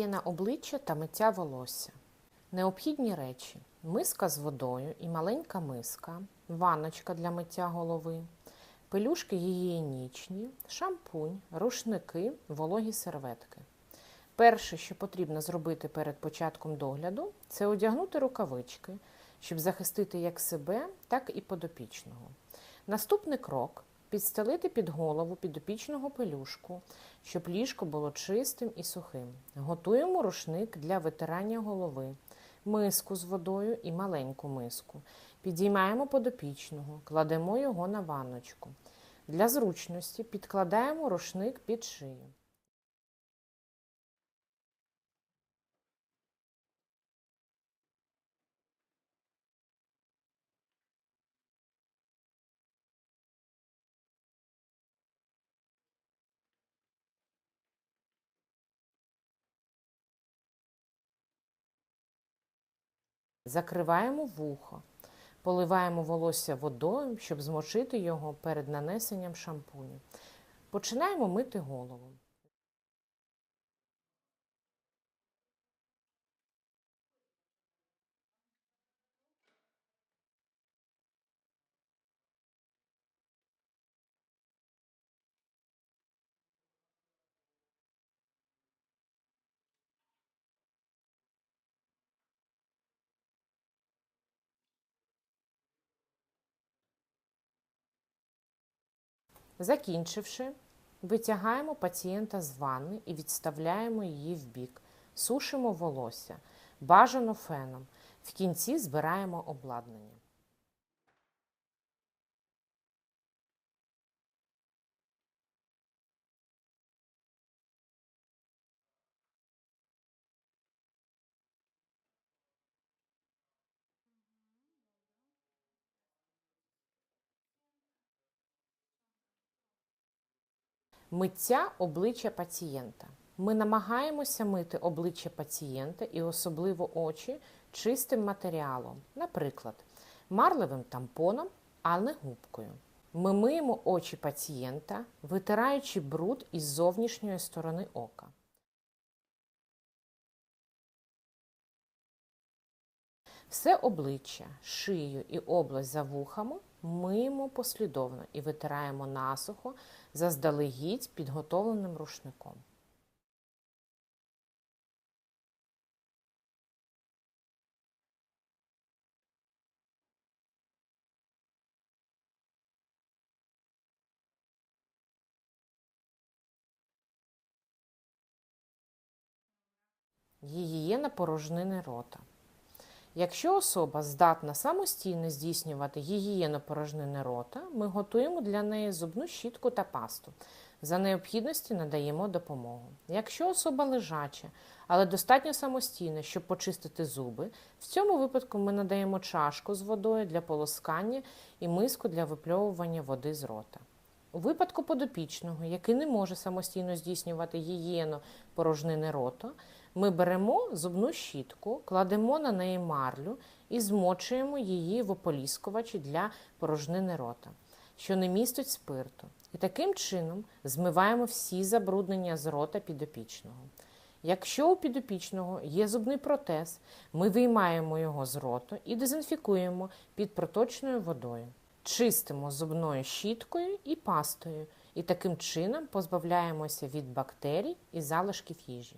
Гігієна обличчя та миття волосся. Необхідні речі: миска з водою і маленька миска, ванночка для миття голови, пелюшки гігієнічні, шампунь, рушники, вологі серветки. Перше, що потрібно зробити перед початком догляду, це одягнути рукавички, щоб захистити як себе, так і подопічного. Наступний крок підстелити під голову підопічного пелюшку, щоб ліжко було чистим і сухим. Готуємо рушник для витирання голови, миску з водою і маленьку миску. Підіймаємо подопічного, кладемо його на ванночку. Для зручності підкладаємо рушник під шию. Закриваємо вухо, поливаємо волосся водою, щоб змочити його перед нанесенням шампуню. Починаємо мити голову. Закінчивши, витягаємо пацієнта з ванни і відставляємо її в бік. Сушимо волосся, бажано феном. В кінці збираємо обладнання. Миття обличчя пацієнта. Ми намагаємося мити обличчя пацієнта і особливо очі чистим матеріалом, наприклад, марливим тампоном, а не губкою. Ми миємо очі пацієнта, витираючи бруд із зовнішньої сторони ока. Все обличчя, шию і область за вухами миємо послідовно і витираємо насухо заздалегідь підготовленим рушником. Гігієна порожнини рота. Якщо особа здатна самостійно здійснювати гігієну порожнини рота, ми готуємо для неї зубну щітку та пасту. За необхідності надаємо допомогу. Якщо особа лежача, але достатньо самостійна, щоб почистити зуби, в цьому випадку ми надаємо чашку з водою для полоскання і миску для випльовування води з рота. У випадку подопічного, який не може самостійно здійснювати гігієну порожнини рота, ми беремо зубну щітку, кладемо на неї марлю і змочуємо її в ополіскувачі для порожнини рота, що не містить спирту. І таким чином змиваємо всі забруднення з рота підопічного. Якщо у підопічного є зубний протез, ми виймаємо його з роту і дезінфікуємо під проточною водою. Чистимо зубною щіткою і пастою, і таким чином позбавляємося від бактерій і залишків їжі.